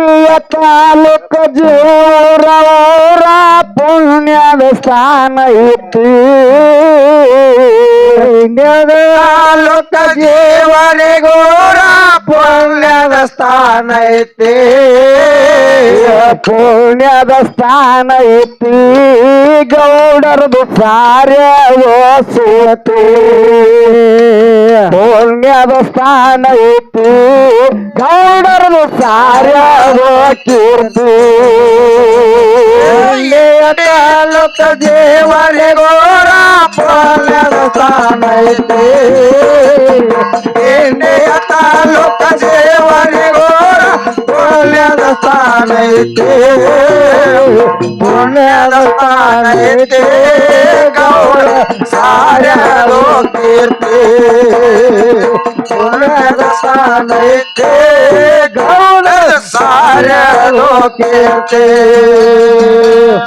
India ತಾಲೂಕ ಜೋರವರ ಪುಣ್ಯದ ಸ್ಥಾನ ಐತಿ ಇಂಡಿಯದ ತಾಲೂಕ ಜೀವನಿಗೋರ ಪುಣ್ಯದ ಸ್ಥಾನ ಐತಿ ಪುಣ್ಯದ ಸ್ಥಾನ ಐತಿ ಗೌಡರದು ಸಾರ್ಯವೋ ಪುಣ್ಯದ ಸ್ಥಾನ ಐತಿ ಗೌಡರದು ಸಾರ್ಯವೋ ಕೀರ್ತಿ ತಾಲೂಕ ದೇವರಿಗೋರ ಐತಿ ಪುಣ್ಯದ ಸ್ಥಾನ ಐತಿ ಗೌಡ ಸಾರ್ಯಾರೋ ಕೀರ್ತಿ ಪುಣ್ಯದ ಸ್ಥಾನ ಐತಿ ಗೌಡ ಸಾರ್ಯಾರೋ ಕೀರ್ತಿ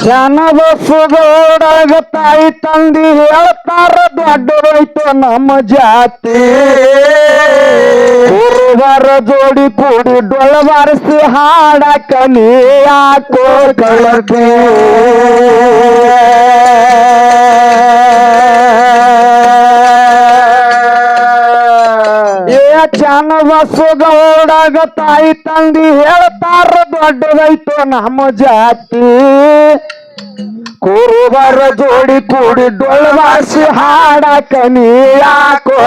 ಜನದ ಸುಗೋಡಾಗ ತಾಯಿ ತಂದಿ ಹೇಳ್ತಾರ ದೊಡ್ಡದೈತು ನಮ್ಮ ಜಾತಿ ಗುರುವಾರ ಜೋಡಿ ಕೂಡಿ ಡೊಳ ಬಾರಿಸಿ ಹಾಡಕ ನೀ ಯಾಕೋ ಕಳಕೆ ಏ ಚನ್ನದ ಸುಗೋಡಾಗ ತಾಯಿ ತಂದಿ ಹೇಳ್ತಾರ ದೊಡ್ಡದೈತು ನಮ್ಮ ಜಾತಿ ಕುರುಬರ ಜೋಡಿ ಕೂಡಿ ಡೊಳವಾಸಿ ಹಾಡಕ ನೀ ಯಾಕೋ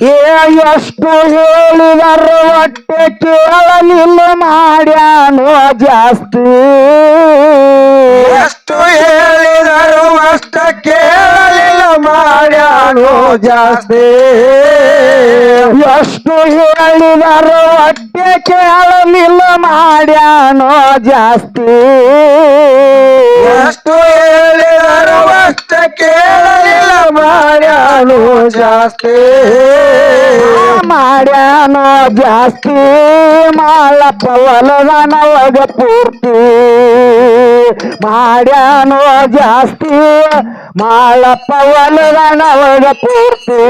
ಎಷ್ಟು ಹೇಳಿದರು ಹೊಟ್ಟೆ ಕೇಳಲಿಲ್ಲ ಮಾಡ್ಯಾನೋ ಜಾಸ್ತಿ. ಎಷ್ಟು ಹೇಳಿದರು ಅಷ್ಟ ಕೇಳಲಿಲ್ಲ ಮಾಡ್ಯಾನು ಜಾಸ್ತಿ. ಎಷ್ಟು ಹೇಳಿದರು ಹೊಟ್ಟೆ ಕೇಳಲಿಲ್ಲ ಮಾಡ್ಯಾನೋ ಜಾಸ್ತಿ. ಎಷ್ಟು ಹೇಳಿದರು ಅಷ್ಟ ಕೇಳಲಿಲ್ಲ ಮಾಡ್ಯಾನು ಜಾಸ್ತಿ. ಮಾಡ್ಯಾನು ಜಾಸ್ತಿ. ಮಾಳಪ್ಪ ಹೊಲದನವಗ ಪೂರ್ತಿ. ಮಾಡ್ಯಾನು ಜಾಸ್ತಿ. ಮಾಳಪ್ಪ ಹೊಲದನವಗ ಪೂರ್ತಿ.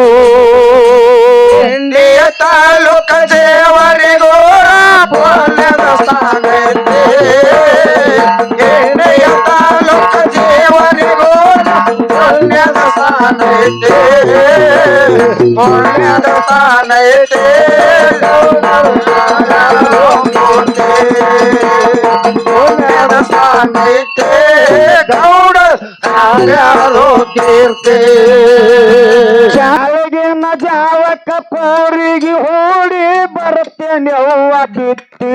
ಇಂಡಿಯ ತಾಲೂಕ ಸ್ಥಾನ ಐತಿ ಇಂಡಿಯ ತಾಲೂಕ ದೇವರಿಗೋರ ಪುಣ್ಯದ ಸ್ಥಾನ ಐತಿ ಗೌಡ ಯಾರೋ ಕೀರ್ತಿ ಶಾಲೆಗಿನ ಜಾವಕ ಕೋರಿಗೆ ಹೂಡಿ ಬರ್ತೇನೆ ಅವ್ವ ಬಿತ್ತಿ.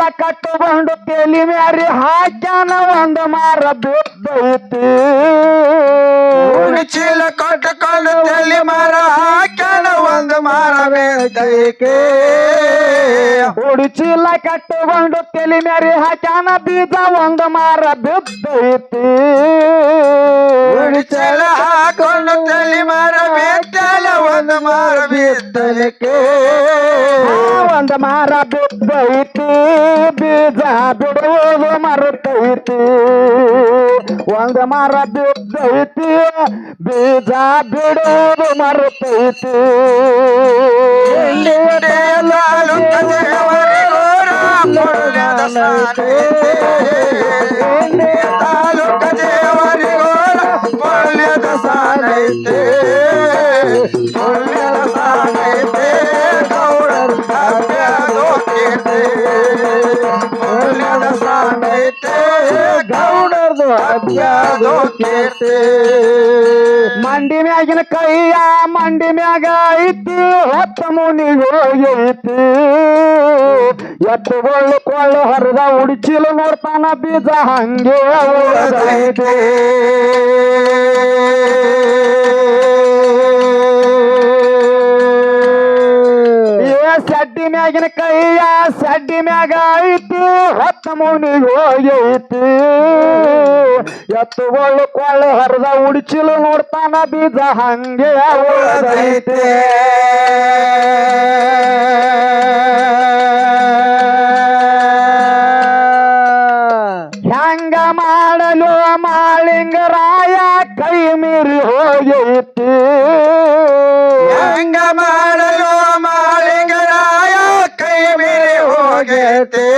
ಉಡುಚೀಲ ಕಟ್ಟುಕೊಂಡು ತೇಲಿ ಮ್ಯಾರಿ ಹಾಕ್ಯಾನ ಒಂದು ಮಾರ ಬಿದ್ದೈತಿ. ಚೀಲ ಕಟ್ಟಕೊಂಡು ತೇಲಿ ಮಾರ ಹಾಕ್ಯಾನ ಒಂದು ಮಾರ ಬೇಕೈಕೆ ಉಡುಚೀಲ ಕಟ್ಟುಕೊಂಡು ತೆಲಿ ಮೇರಿ ಹಾಕ್ಯಾನ ಬೀಜ ಒಂದು ಮಾರ ಬಿದ್ದೈತಿ. ಚಲ ಹಾಕೊಂಡು ತಲೆ ಮಾರ ಬೇಕಲ್ಲ ಒಂದು ಮಾರ ಬಿದ್ದಲಿಕ್ಕೆ. ಒಂದು ಮಾರ ಬಿದ್ದೈತಿ ಬೀಜ ಬಿಡುವುದು ಮರುತೈತಿ. ಒಂದು ಮರ ಬಿದ್ದೈತಿ ಬೀಜ ಬಿಡುವುದು ಮರುತೈತಿ. ತಾಲೂಕ ದೇವರಿಗೋರ ಪುಣ್ಯದ ಸಾನೈತೆ ಕೀರ್ತಿ ಮಂಡಿ ಮ್ಯಾಗಿನ ಕೈಯ ಮಂಡಿ ಮ್ಯಾಗ ಐತಿ ಹೊತ್ತ ಮುನಿಗೆ ಹೋಗೈತಿ ಎತ್ತುಗಳು ಕೊಳ್ಳು ಹರಿದ ಉಡಿಚಿಲು ನೋಡ್ತಾನ ಬೀಜ ಹಂಗೆ ಉಳಿದೈತಿ. ಸಡ್ಡಿ ಮ್ಯಾಗಿನ ಕೈಯ ಸಡ್ಡಿ ಮ್ಯಾಗ ಐತಿ ಹೊತ್ತ ಮುನಿಗೆ ಹೋಗೈತಿ ಎತ್ತುಗಳು ಕೊಳ್ಳು ಹರಿದ ಉಡಿಚಿಲು ನೋಡ್ತಾನ ಬೀಜ ಹಂಗೆ ಉಳಿದೈತಿ. ಹೋಗೈತಿ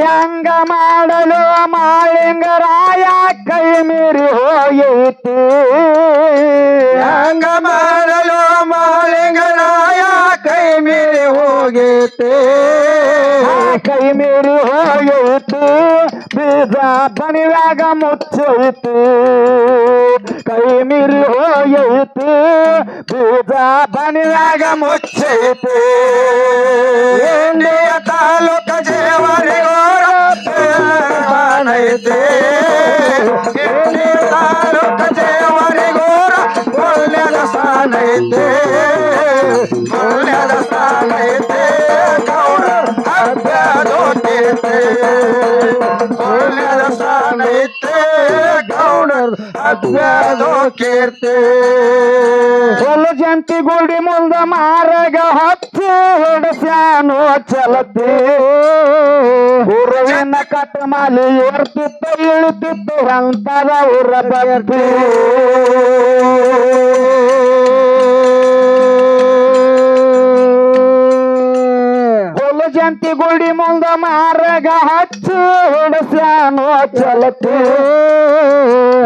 ಹೆಂಗ ಮಾಡಲು ಮಾಳಿಂಗರಾಯ ಕೈ ಮೀರಿ ಹೋಗೈತಿ ಹೆಂಗ ಮಾಡಲು ಮಾಳಿಂಗರಾಯ ಕೈ ಮೀರಿ ಹೋಗೈತಿ ಆ ಕೈ ಮೀರಿ ಹೋಗೈತಿ ಬೀಜ ಬಣಿವಾಗ ಮುಚ್ಚೈತಿ ಕೈ ಮೀರಿ ಹೋಗೈತಿ ಬೀಜ ಬಣಿವಾಗ ಮುಚ್ಚೈತಿ ಇಂಡಿಯ ತಾಲೂಕ ಜೇವರಿಗೋರ ಐತಿ ಕೀರ್ತಿ. ಹೊಲು ಜಂತಿ ಗುಡಿ ಮುಂದ ಮಾರಗ ಹತ್ತು ಹೊಡಸ್ಯಾನು ಚಲತಿ ಹುರುವಿನ ಕಟ್ ಮಾಲಿ ಏರ್ತಿತ್ತ ಇಳಿತಿತ್ತು, ಹಂತದ ಉರ ಜಂತಿ ಗುಡಿ ಮುಂದ ಮಾರಗ ಹಚ್ಚು ಹಿಡಸ್ಯಾನು ಚಲತಿ.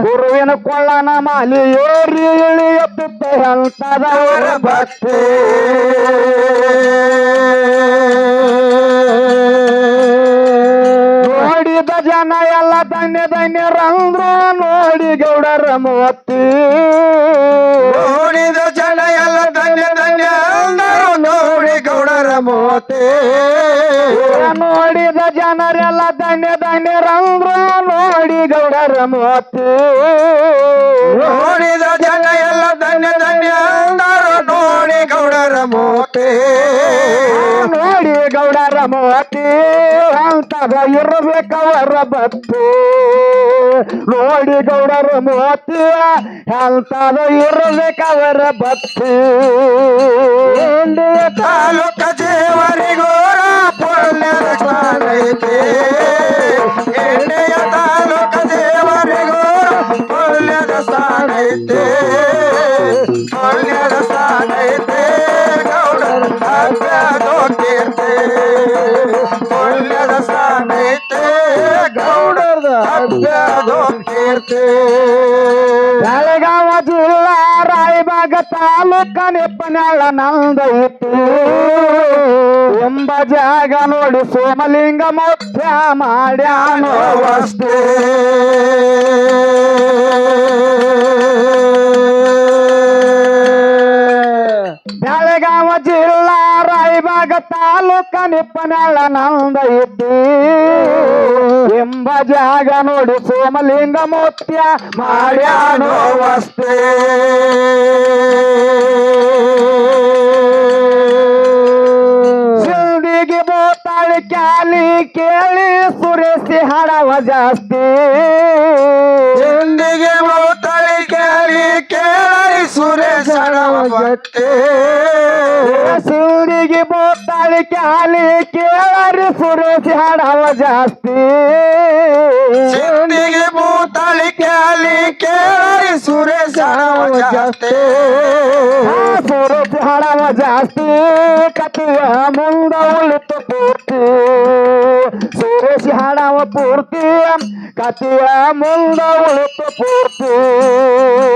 ಗುರುವಿನ ಕೊಳ್ಳನ ಮಾಲಿ ಏರಿ ಇಳಿಯುತ್ತಿದ್ದ ಹಂತದವರ ಭಕ್ತಿ. ನೋಡಿದ ಜನ ಎಲ್ಲ ಧನ್ಯ ಧನ್ಯರಂದ್ರು, ನೋಡಿ ಗೌಡರ ಮೂವತ್ತಿ. ನೋಡಿದ ಜನ ಎಲ್ಲ ಧನ್ಯ ಧನ್ಯ ನೋಡಿ ಗೌಡರ ಮೋತೆ. ನೋಡಿದ ಜನರೆಲ್ಲ ಧನ್ಯ ರಂದ್ರ ನೋಡಿ ಗೌಡರ ಮೂರ್ತಿ ನೋಡಿದ ಜನ ಎಲ್ಲ ಧನ್ಯ ಧನ್ಯ ಅಂದರು ನೋಡಿ ಗೌಡರ ಮೋತೆ. ನೋಡಿ ಗೌಡರ ಮೋತೆ ಅಂತದ ಇರಬೇಕವರ ಬತ್ತು. ನೋಡಿ ಗೌಡರ ಮೋತೆ ಅಂತದ ಇರಬೇಕವರ ಬತ್ತು. ತಾಲೂಕ ಜೇವರಿಗೋರ ಪುಣ್ಯ ಸ್ಥಾನ ಐತಿ ಬೆಳಗಾವ ಜಿಲ್ಲಾ ರಾಯಬಾಗ ತಾಲೂಕ ನಿಪ್ಪನಾಳ ನಂದೈತಿ ಎಂಬ ಜಾಗ ನೋಡಿ ಸೋಮಲಿಂಗ ಮುಖ್ಯ ಮಾಡ್ಯಾನೋ ವಸ್ತೆ ರಾಯಬಾಗ ತಾಲೂಕ ನಿಪ್ಪನಾಳ ಇದ್ದಿ. ಎಂಬ ಜಾಗ ನೋಡಿ ಸೋಮಲಿಂಗ ಮೋತ್ಯ ಮಾಡ್ಯಾನೋ ವಸ್ತೆ. ಸಿಲ್ದಿಗೆ ಬೋತಾಳಿ ಕ್ಯಾಲಿ ಕೇಳಿ ಸುರೇಸಿ ಹಾಡವ ಜಾಸ್ತಿ. ಸಿಲ್ದಿಗೆ ಕೇಳಿ ಕೇಳಿ ಸುರೇಶ ಗಟ್ಟೆ ಸಿಲ್ದಿಗೆ ಬೋತಾಳಿ ಕ್ಯಾಲಿ ಕೇಳರಿ ಸುರೇಸಿ ಹಾಡವ ಜಾಸ್ತಿ ಹಿಂದಿಗೆ ಮೂತಳಿ ಕೇಳಿ ಕೇಳಿ ಸುರೇಶ ಜಾಸ್ತಿ ಆ ಸುರೇಸಿ ಹಾಡವ ಜಾಸ್ತಿ ಕಥೆಯ ಮುಂದ ಉಳಿತು ಪೂರ್ತಿ ಸುರೇಶಿ ಹಾಡವ ಪೂರ್ತಿ ಕಥೆಯ ಮುಂದ ಉಳಿತು ಪೂರ್ತಿ ಇಂಡಿಯ